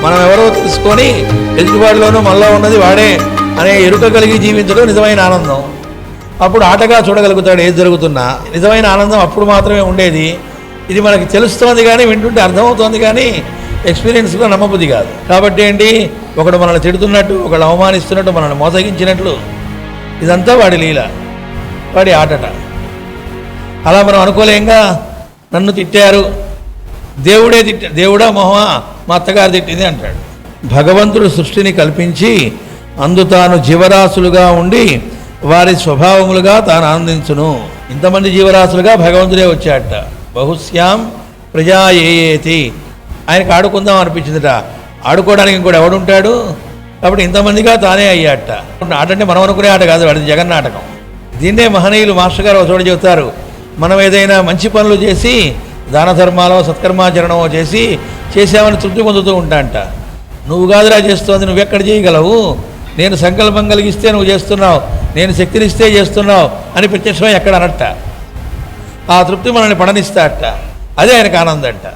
మనం ఎవరో తెలుసుకొని ఎదుటివాడిలోనూ మనలో ఉన్నది వాడే అనే ఎరుక కలిగి జీవించడం నిజమైన ఆనందం. అప్పుడు ఆటగా చూడగలుగుతాడు ఏది జరుగుతున్నా. నిజమైన ఆనందం అప్పుడు మాత్రమే ఉండేది. ఇది మనకి తెలుస్తోంది కానీ వింటుంటే అర్థమవుతోంది కానీ ఎక్స్పీరియన్స్గా నమ్మబుద్ధి కాదు. కాబట్టి ఏంటి? ఒకడు మనల్ని తిడుతున్నట్టు ఒకడు అవమానిస్తున్నట్టు మనల్ని మోసగించినట్లు. ఇదంతా వాడి లీల వాడి ఆటట. అలా మనం అనుకోలేంగా? నన్ను తిట్టారు. దేవుడే తిట్ట దేవుడా మొహమా? మా అత్తగారు తిట్టింది అంటాడు. భగవంతుడు సృష్టిని కల్పించి అందు తాను జీవరాశులుగా ఉండి వారి స్వభావములుగా తాను ఆనందించును. ఇంతమంది జీవరాశులుగా భగవంతుడే వచ్చాడట. బహుశ్యాం ప్రజా ఏయేతి ఆయనకు ఆడుకుందాం అనిపించిందట. ఆడుకోవడానికి ఇంకోటి ఎవడుంటాడు? కాబట్టి ఇంతమందిగా తానే అయ్యాట ఆటంటే మనం అనుకునే ఆట కాదు అది జగన్నాటకం దీన్నే మహనీయులు మాస్టర్ గారు ఒక చోట చెబుతారు. మనం ఏదైనా మంచి పనులు చేసి దాన ధర్మాలో సత్కర్మాచరణమో చేసి చేసామని తృప్తి పొందుతూ ఉంటాంట. నువ్వు కాదురా చేస్తోంది నువ్వెక్కడ చేయగలవు? నేను సంకల్పం కలిగిస్తే నువ్వు చేస్తున్నావు నేను శక్తినిస్తే చేస్తున్నావు అని ప్రత్యక్షమై ఎక్కడ అనట్ట ఆ తృప్తి మనల్ని పడనిస్తాడట అదే ఆయనకు ఆనందంట.